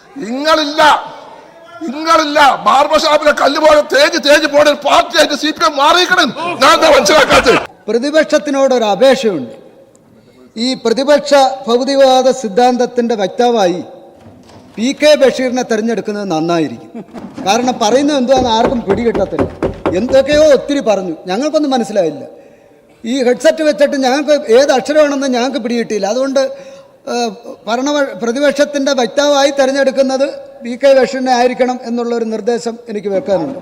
നിങ്ങളില്ല. നിങ്ങളില്ല. Barber ഷാപ്പിലെ കല്ല് പോലെ തേജ് തേജ് പോലെ പാർട്ടിയായിട്ട് സി പി എം മാറിയിക്കണം ഞാൻ മനസ്സിലാക്കാത്തത്? പ്രതിപക്ഷത്തിനോടൊരു അപേക്ഷയുണ്ട്. ഈ പ്രതിപക്ഷ ഭൗതികവാദ സിദ്ധാന്തത്തിന്റെ വക്താവായി പി കെ ബഷീറിനെ തിരഞ്ഞെടുക്കുന്നത് നന്നായിരിക്കും. കാരണം പറയുന്നത് എന്തുവാന്ന് ആർക്കും പിടികിട്ടത്തില്ല. എന്തൊക്കെയോ ഒത്തിരി പറഞ്ഞു. ഞങ്ങൾക്കൊന്നും മനസ്സിലായില്ല. ഈ ഹെഡ്സെറ്റ് വെച്ചിട്ട് ഞങ്ങൾക്ക് ഏത് അക്ഷരമാണെന്ന് ഞങ്ങൾക്ക് പിടികിട്ടിയില്ല. അതുകൊണ്ട് ഭരണ പ്രതിപക്ഷത്തിന്റെ വക്താവായി തിരഞ്ഞെടുക്കുന്നത് പി കെ ബഷീറിനെ ആയിരിക്കണം എന്നുള്ള ഒരു നിർദ്ദേശം എനിക്ക് വെക്കാനുണ്ട്.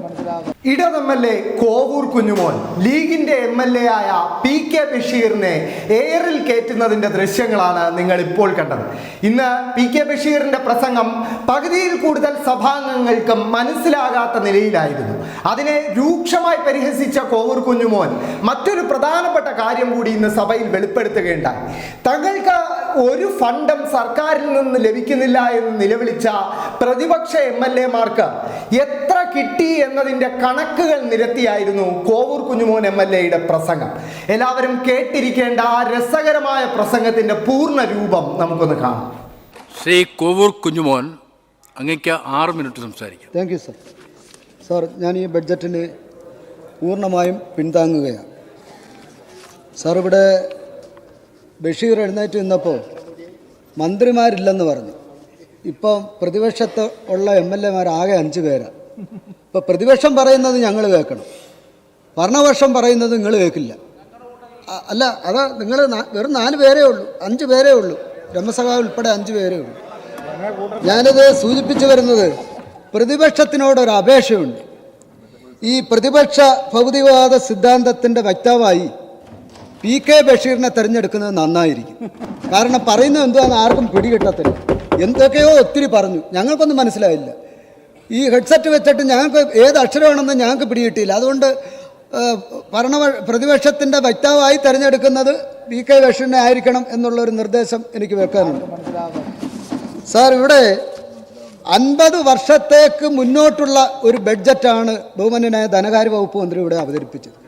ഇടത് M L A Kovoor Kunjumon ലീഗിന്റെ എം എൽ എ ആയ പി കെ ബഷീറിനെ എയറിൽ കയറ്റുന്നതിന്റെ ദൃശ്യങ്ങളാണ് നിങ്ങൾ ഇപ്പോൾ കണ്ടത്. ഇന്ന് പി കെ ബഷീറിന്റെ പ്രസംഗം പകുതിയിൽ കൂടുതൽ സഭാംഗങ്ങൾക്ക് മനസ്സിലാകാത്ത നിലയിലായിരുന്നു. അതിനെ രൂക്ഷമായി പരിഹസിച്ച കോവൂർ കുഞ്ഞുമോൻ മറ്റൊരു പ്രധാനപ്പെട്ട കാര്യം കൂടി ഇന്ന് സഭയിൽ വെളിപ്പെടുത്തുകയുണ്ടായി. തങ്ങൾക്ക് ഒരു ഫണ്ടും സർക്കാരിൽ നിന്ന് ലഭിക്കുന്നില്ല എന്ന് നിലവിളിച്ച പ്രതിപക്ഷ എം എൽ എമാർക്ക് എത്ര കിട്ടി എന്നതിന്റെ കണക്കുകൾ നിരത്തിയായിരുന്നു കോവൂർ കുഞ്ഞുമോൻ എം എൽ എയുടെ പ്രസംഗം. എല്ലാവരും കേട്ടിരിക്കേണ്ട ആ രസകരമായ പ്രസംഗത്തിന്റെ പൂർണ രൂപം നമുക്കൊന്ന് കാണാം. ശ്രീ കോവൂർ കുഞ്ഞുമോൻ അങ്ങേക്ക് ആറ് മിനിറ്റ് സംസാരിക്കാം. താങ്ക് യു സർ സാർ ഞാൻ ഈ ബഡ്ജറ്റിന് പൂർണമായും പിന്താങ്ങുകയാണ് സാർ ഇവിടെ ബഷീർ എഴുന്നേറ്റ് നിന്നപ്പോൾ മന്ത്രിമാരില്ലെന്ന് പറഞ്ഞു. ഇപ്പം പ്രതിപക്ഷത്ത് ഉള്ള എം എൽ എമാർ ആകെ അഞ്ച് പേരാണ് ഇപ്പം പ്രതിപക്ഷം പറയുന്നത് ഞങ്ങൾ കേൾക്കണം. ഭരണപക്ഷം പറയുന്നത് നിങ്ങൾ കേൾക്കില്ല. അല്ല അതാ നിങ്ങൾ വെറും നാല് പേരേ ഉള്ളൂ. അഞ്ച് പേരേ ഉള്ളൂ. ബ്രഹ്മസഭ ഉൾപ്പെടെ അഞ്ച് പേരേ ഉള്ളൂ. ഞാനിത് സൂചിപ്പിച്ചു വരുന്നത് പ്രതിപക്ഷത്തിനോടൊരു അപേക്ഷയുണ്ട്. ഈ പ്രതിപക്ഷ ഭൗതികവാദ സിദ്ധാന്തത്തിന്റെ വക്താവായി പി കെ ബഷീറിനെ തിരഞ്ഞെടുക്കുന്നത് നന്നായിരിക്കും. കാരണം പറയുന്നത് എന്താണെന്ന് ആർക്കും പിടികിട്ടത്തില്ല. എന്തൊക്കെയോ ഒത്തിരി പറഞ്ഞു. ഞങ്ങൾക്കൊന്നും മനസ്സിലായില്ല. ഈ ഹെഡ്സെറ്റ് വെച്ചിട്ട് ഞങ്ങൾക്ക് ഏത് അക്ഷരമാണെന്ന് ഞങ്ങൾക്ക് പിടികിട്ടിയില്ല. അതുകൊണ്ട് ഭരണ പ്രതിപക്ഷത്തിന്റെ വക്താവായി തിരഞ്ഞെടുക്കുന്നത് വി കെ ബഷീറിനെ ആയിരിക്കണം എന്നുള്ളൊരു നിർദ്ദേശം എനിക്ക് വെക്കാനുണ്ട്. സാർ ഇവിടെ അൻപത് വർഷത്തേക്ക് മുന്നോട്ടുള്ള ഒരു ബഡ്ജറ്റാണ് ബഹുമാനായ ധനകാര്യ വകുപ്പ് മന്ത്രി ഇവിടെ അവതരിപ്പിച്ചത്.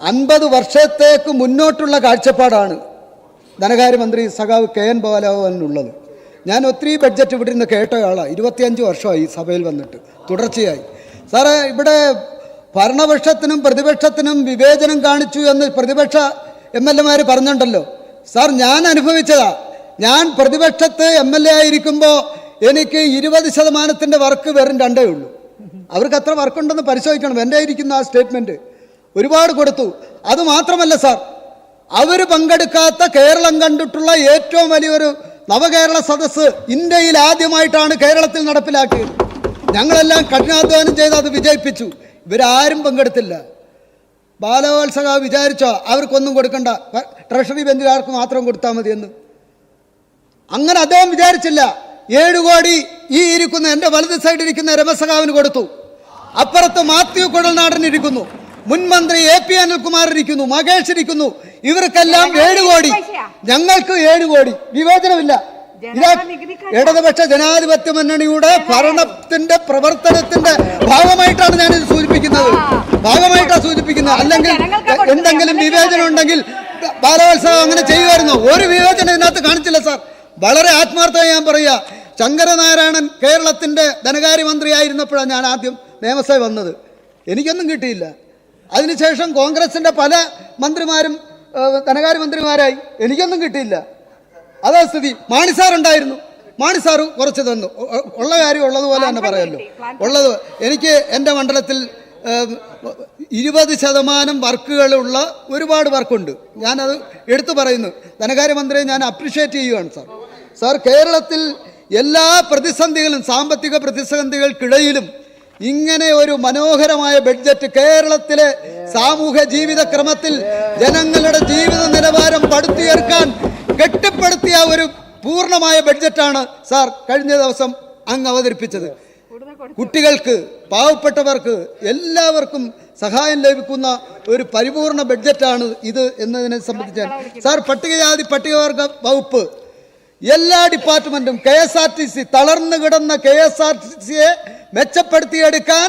അൻപത് വർഷത്തേക്ക് മുന്നോട്ടുള്ള കാഴ്ചപ്പാടാണ് ധനകാര്യമന്ത്രി സഖാവ് കെ എൻ ബാലഭവനുള്ളത് ഞാൻ ഒത്തിരി ബഡ്ജറ്റ് ഇവിടെ നിന്ന് കേട്ട ആളാണ് ഇരുപത്തിയഞ്ച് വർഷമായി സഭയിൽ വന്നിട്ട്. തുടർച്ചയായി. സാറേ ഇവിടെ ഭരണപക്ഷത്തിനും പ്രതിപക്ഷത്തിനും വിവേചനം കാണിച്ചു എന്ന് പ്രതിപക്ഷ എം എൽ എമാർ പറഞ്ഞിട്ടുണ്ടല്ലോ സാർ ഞാൻ അനുഭവിച്ചതാ. ഞാൻ പ്രതിപക്ഷത്ത് എം എൽ എ ആയിരിക്കുമ്പോൾ എനിക്ക് ഇരുപത് ശതമാനത്തിന്റെ വർക്ക് വെറും രണ്ടേ ഉള്ളൂ. അവർക്ക് അത്ര വർക്കുണ്ടെന്ന് പരിശോധിക്കണം. എന്റെ ഇരിക്കുന്ന ആ സ്റ്റേറ്റ്മെന്റ് ഒരുപാട് കൊടുത്തു. അതുമാത്രമല്ല സാർ അവർ പങ്കെടുക്കാത്ത കേരളം കണ്ടിട്ടുള്ള ഏറ്റവും വലിയൊരു നവകേരള സദസ്സ് ഇന്ത്യയിൽ ആദ്യമായിട്ടാണ് കേരളത്തിൽ നടപ്പിലാക്കിയത്. ഞങ്ങളെല്ലാം കഠിനാധ്വാനം ചെയ്ത് അത് വിജയിപ്പിച്ചു. ഇവരാരും പങ്കെടുത്തില്ല. ബാലവത്സക വിചാരിച്ചോ അവർക്കൊന്നും കൊടുക്കണ്ട. ട്രഷറി ബെഞ്ചുകാർക്ക് മാത്രം കൊടുത്താൽ മതിയെന്ന്. അങ്ങനെ അദ്ദേഹം വിചാരിച്ചില്ല. ഏഴ് കോടി ഈ ഇരിക്കുന്ന എന്റെ വലത് സൈഡിൽ ഇരിക്കുന്ന രമസഖാവിന് കൊടുത്തു. അപ്പുറത്ത് മാത്യു കുഴൽനാടൻ ഇരിക്കുന്നു. മുൻമന്ത്രി എ പി അനിൽകുമാർ ഇരിക്കുന്നു. മകേഷ് ഇരിക്കുന്നു. ഇവർക്കെല്ലാം ഏഴ് കോടി. ഞങ്ങൾക്ക് ഏഴ് കോടി. വിവേചനമില്ല. ഇതാ ഇടതുപക്ഷ ജനാധിപത്യ മുന്നണിയുടെ ഭരണത്തിന്റെ പ്രവർത്തനത്തിന്റെ ഭാഗമായിട്ടാണ് ഞാൻ ഇത് സൂചിപ്പിക്കുന്നത് ഭാഗമായിട്ടാണ് സൂചിപ്പിക്കുന്നത്. അല്ലെങ്കിൽ എന്തെങ്കിലും വിവേചനം ഉണ്ടെങ്കിൽ ബാലവത്സവം അങ്ങനെ ചെയ്യുമായിരുന്നു. ഒരു വിവേചനം ഇതിനകത്ത് കാണിച്ചില്ല സാർ. വളരെ ആത്മാർത്ഥമായി ഞാൻ പറയുക. ശങ്കരനാരായണൻ കേരളത്തിന്റെ ധനകാര്യമന്ത്രിയായിരുന്നപ്പോഴാണ് ഞാൻ ആദ്യം നിയമസഭ വന്നത്. എനിക്കൊന്നും കിട്ടിയില്ല. അതിനുശേഷം കോൺഗ്രസിന്റെ പല മന്ത്രിമാരും ധനകാര്യമന്ത്രിമാരായി. എനിക്കൊന്നും കിട്ടിയില്ല. അതാ സ്ഥിതി. മാണിസാർ ഉണ്ടായിരുന്നു. മാണിസാർ കുറച്ച് തന്നു. ഉള്ള കാര്യം ഉള്ളതുപോലെ തന്നെ പറയാമല്ലോ ഉള്ളത് എനിക്ക് എന്റെ മണ്ഡലത്തിൽ ഇരുപത് ശതമാനം വർക്കുകളുള്ള ഒരുപാട് വർക്കുണ്ട്. ഞാനത് എടുത്തു പറയുന്നു. ധനകാര്യമന്ത്രിയെ ഞാൻ അപ്രിഷ്യേറ്റ് ചെയ്യുകയാണ് സാർ. സാർ കേരളത്തിൽ എല്ലാ പ്രതിസന്ധികളും സാമ്പത്തിക പ്രതിസന്ധികൾക്കിടയിലും ഇങ്ങനെ ഒരു മനോഹരമായ ബഡ്ജറ്റ് കേരളത്തിലെ സാമൂഹ്യ ജീവിതക്രമത്തിൽ ജനങ്ങളുടെ ജീവിത നിലവാരം പടുത്തുയർക്കാൻ കെട്ടിപ്പടുത്തിയ ഒരു പൂർണമായ ബഡ്ജറ്റാണ് സാർ കഴിഞ്ഞ ദിവസം അങ്ങ് അവതരിപ്പിച്ചത്. കുട്ടികൾക്ക് പാവപ്പെട്ടവർക്ക് എല്ലാവർക്കും സഹായം ലഭിക്കുന്ന ഒരു പരിപൂർണ ബഡ്ജറ്റാണ് ഇത് എന്നതിനെ സംബന്ധിച്ച് സാർ പട്ടികജാതി പട്ടികവർഗ വകുപ്പ് എല്ലാ ഡിപ്പാർട്ട്മെന്റും K S R T C തളർന്നു കിടന്ന കെ എസ് ആർ ടി സിയെ മെച്ചപ്പെടുത്തിയെടുക്കാൻ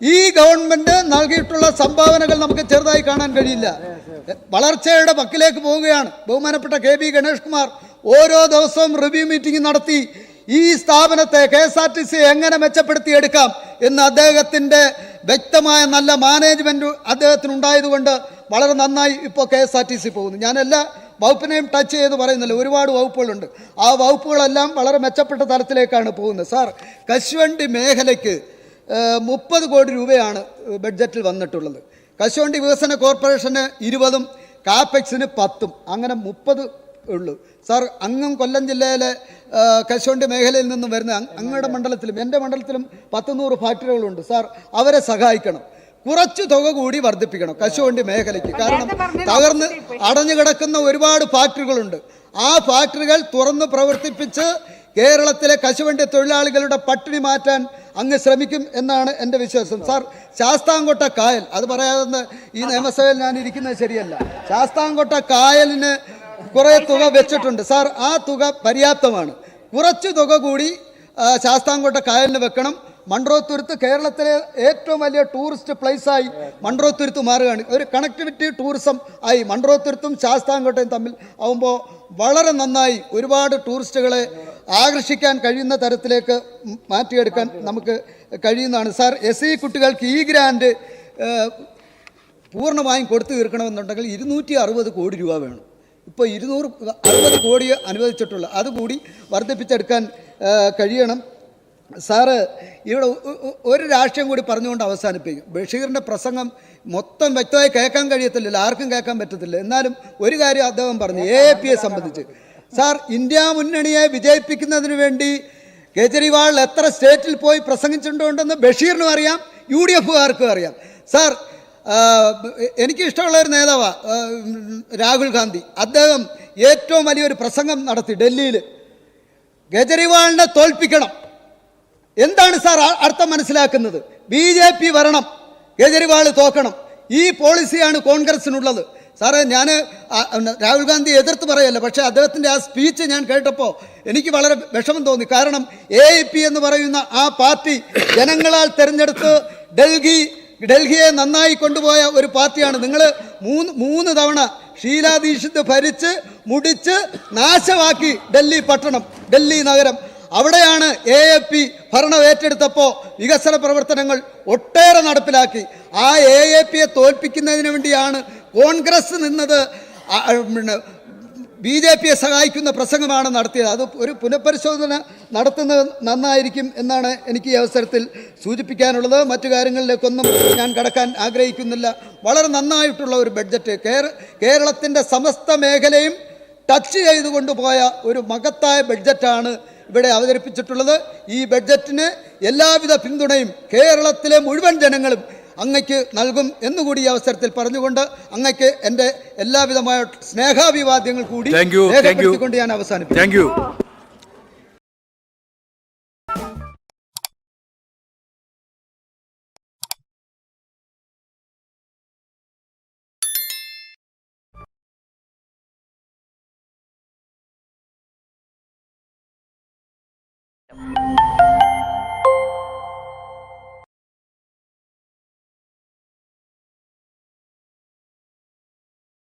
ഈ ഗവൺമെന്റ് നൽകിയിട്ടുള്ള സംഭാവനകൾ നമുക്ക് ചെറുതായി കാണാൻ കഴിയില്ല. വളർച്ചയുടെ പക്കിലേക്ക് പോവുകയാണ്. ബഹുമാനപ്പെട്ട കെ ബി ഗണേഷ് കുമാർ ഓരോ ദിവസവും റിവ്യൂ മീറ്റിംഗ് നടത്തി ഈ സ്ഥാപനത്തെ K S R T C എങ്ങനെ മെച്ചപ്പെടുത്തിയെടുക്കാം എന്ന് അദ്ദേഹത്തിന്റെ വ്യക്തമായ നല്ല മാനേജ്മെന്റ് അദ്ദേഹത്തിനുണ്ടായതുകൊണ്ട് വളരെ നന്നായി ഇപ്പോൾ K S R T C പോകുന്നു. ഞാൻ എല്ലാ വകുപ്പിനെയും ടച്ച് ചെയ്ത് പറയുന്നില്ല? ഒരുപാട് വകുപ്പുകളുണ്ട്. ആ വകുപ്പുകളെല്ലാം വളരെ മെച്ചപ്പെട്ട തലത്തിലേക്കാണ് പോകുന്നത്. സാർ കശുവണ്ടി മേഖലയ്ക്ക് മുപ്പത് കോടി രൂപയാണ് ബഡ്ജറ്റിൽ വന്നിട്ടുള്ളത്. കശുവണ്ടി വികസന കോർപ്പറേഷന് ഇരുപതും കാപ്പെക്സിന് പത്തും. അങ്ങനെ മുപ്പത് ഉള്ളൂ. സാർ അങ്ങും കൊല്ലം ജില്ലയിലെ കശുവണ്ടി മേഖലയിൽ നിന്നും വരുന്ന അങ് അങ്ങയുടെ മണ്ഡലത്തിലും എന്റെ മണ്ഡലത്തിലും പത്ത് നൂറ് ഫാക്ടറികളുണ്ട് സാർ അവരെ സഹായിക്കണം. കുറച്ച് തുക കൂടി വർദ്ധിപ്പിക്കണം കശുവണ്ടി മേഖലയ്ക്ക്. കാരണം തകർന്ന് അടഞ്ഞു കിടക്കുന്ന ഒരുപാട് ഫാക്ടറികളുണ്ട്. ആ ഫാക്ടറികൾ തുറന്ന് പ്രവർത്തിപ്പിച്ച് കേരളത്തിലെ കശുവണ്ടി തൊഴിലാളികളുടെ പട്ടിണി മാറ്റാൻ അങ്ങ് ശ്രമിക്കും എന്നാണ് എന്റെ വിശ്വാസം. സാർ ശാസ്താംകോട്ട കായൽ അത് പറയാതെ ഈ നിയമസഭയിൽ ഞാൻ ഇരിക്കുന്നത് ശരിയല്ല. ശാസ്താംകോട്ട കായലിന് കുറേ തുക വെച്ചിട്ടുണ്ട്. സാർ ആ തുക പര്യാപ്തമാണ്. കുറച്ച് തുക കൂടി ശാസ്താംകോട്ട കായലിന് വെക്കണം. മൺട്രോത്തുരുത്ത് കേരളത്തിലെ ഏറ്റവും വലിയ ടൂറിസ്റ്റ് പ്ലേസായി മൺട്രോത്തുരുത്ത് മാറുകയാണ്. ഒരു കണക്ടിവിറ്റി ടൂറിസം ആയി മൺട്രോത്തുരുത്തും ശാസ്താംകോട്ടയും തമ്മിൽ ആവുമ്പോൾ വളരെ നന്നായി ഒരുപാട് ടൂറിസ്റ്റുകളെ ആകർഷിക്കാൻ കഴിയുന്ന തരത്തിലേക്ക് മാറ്റിയെടുക്കാൻ നമുക്ക് കഴിയുന്നതാണ്. സാർ എസ് ഇ കുട്ടികൾക്ക് ഈ ഗ്രാൻഡ് പൂർണമായും കൊടുത്തു തീർക്കണമെന്നുണ്ടെങ്കിൽ ഇരുന്നൂറ്റി അറുപത് കോടി രൂപ വേണം. ഇപ്പോൾ ഇരുന്നൂറ് അറുപത് കോടി അനുവദിച്ചിട്ടുള്ളൂ. അതുകൂടി വർദ്ധിപ്പിച്ചെടുക്കാൻ കഴിയണം. സാറ് ഇവിടെ ഒരു രാഷ്ട്രീയം കൂടി പറഞ്ഞുകൊണ്ട് അവസാനിപ്പിക്കും. ബഷീറിന്റെ പ്രസംഗം മൊത്തം വ്യക്തമായി കേൾക്കാൻ കഴിയത്തില്ലല്ലോ ആർക്കും കേൾക്കാൻ പറ്റത്തില്ല. എന്നാലും ഒരു കാര്യം അദ്ദേഹം പറഞ്ഞു എ എ പിയെ സംബന്ധിച്ച്. സാർ ഇന്ത്യ മുന്നണിയെ വിജയിപ്പിക്കുന്നതിന് വേണ്ടി കേജ്രിവാൾ എത്ര സ്റ്റേറ്റിൽ പോയി പ്രസംഗിച്ചിട്ടുണ്ടെന്ന് ബഷീറിനും അറിയാം യു ഡി എഫുകാർക്കും അറിയാം. സാർ എനിക്കിഷ്ടമുള്ള എനിക്ക് ഇഷ്ടമുള്ള ഒരു നേതാവാണ് രാഹുൽ ഗാന്ധി. അദ്ദേഹം ഏറ്റവും വലിയൊരു പ്രസംഗം നടത്തി ഡൽഹിയിൽ കേജ്രിവാളിനെ തോൽപ്പിക്കണം. എന്താണ് സാർ അർത്ഥം മനസ്സിലാക്കുന്നത്? ബി ജെ പി വരണം കേജരിവാൾ തോക്കണം. ഈ പോളിസിയാണ് കോൺഗ്രസിനുള്ളത്. സാറേ ഞാൻ രാഹുൽ ഗാന്ധി എതിർത്ത് പറയല്ല പക്ഷേ അദ്ദേഹത്തിന്റെ ആ സ്പീച്ച് ഞാൻ കേട്ടപ്പോൾ എനിക്ക് വളരെ വിഷമം തോന്നി. കാരണം എ പി എന്ന് പറയുന്ന ആ പാർട്ടി ജനങ്ങളാൽ തിരഞ്ഞെടുത്ത് ഡൽഹി ഡൽഹിയെ നന്നായി കൊണ്ടുപോയ ഒരു പാർട്ടിയാണ്. നിങ്ങൾ മൂന്ന് മൂന്ന് തവണ ഷീലാ ദീക്ഷിത് ഭരിച്ച് മുടിച്ച് നാശമാക്കി ഡൽഹി പട്ടണം ഡൽഹി നഗരം. അവിടെയാണ് എ എ പി ഭരണം ഏറ്റെടുത്തപ്പോൾ വികസന പ്രവർത്തനങ്ങൾ ഒട്ടേറെ നടപ്പിലാക്കി. ആ എ എ പിയെ തോൽപ്പിക്കുന്നതിന് വേണ്ടിയാണ് കോൺഗ്രസ് നിന്നത്. പിന്നെ ബി ജെ പിയെ സഹായിക്കുന്ന പ്രസംഗമാണ് നടത്തിയത്. അത് ഒരു പുനഃപരിശോധന നടത്തുന്നത് നന്നായിരിക്കും എന്നാണ് എനിക്ക് ഈ അവസരത്തിൽ സൂചിപ്പിക്കാനുള്ളത്. മറ്റു കാര്യങ്ങളിലേക്കൊന്നും ഞാൻ കടക്കാൻ ആഗ്രഹിക്കുന്നില്ല. വളരെ നന്നായിട്ടുള്ള ഒരു ബഡ്ജറ്റ്. കേര കേരളത്തിന്റെ സമസ്ത മേഖലയും ടച്ച് ചെയ്തു കൊണ്ടുപോയ ഒരു മകത്തായ ബഡ്ജറ്റാണ് ഇവിടെ അവതരിപ്പിച്ചിട്ടുള്ളത് ഈ ബഡ്ജറ്റിന് എല്ലാവിധ പിന്തുണയും കേരളത്തിലെ മുഴുവൻ ജനങ്ങളും അങ്ങയ്ക്ക് നൽകും എന്നുകൂടി ഈ അവസരത്തിൽ പറഞ്ഞുകൊണ്ട് അങ്ങയ്ക്ക് എന്റെ എല്ലാവിധമായ സ്നേഹാഭിവാദ്യങ്ങൾ കൂടി. രേഖപ്പെടുത്തിക്കൊണ്ട് ഞാൻ അവസാനിപ്പിക്കും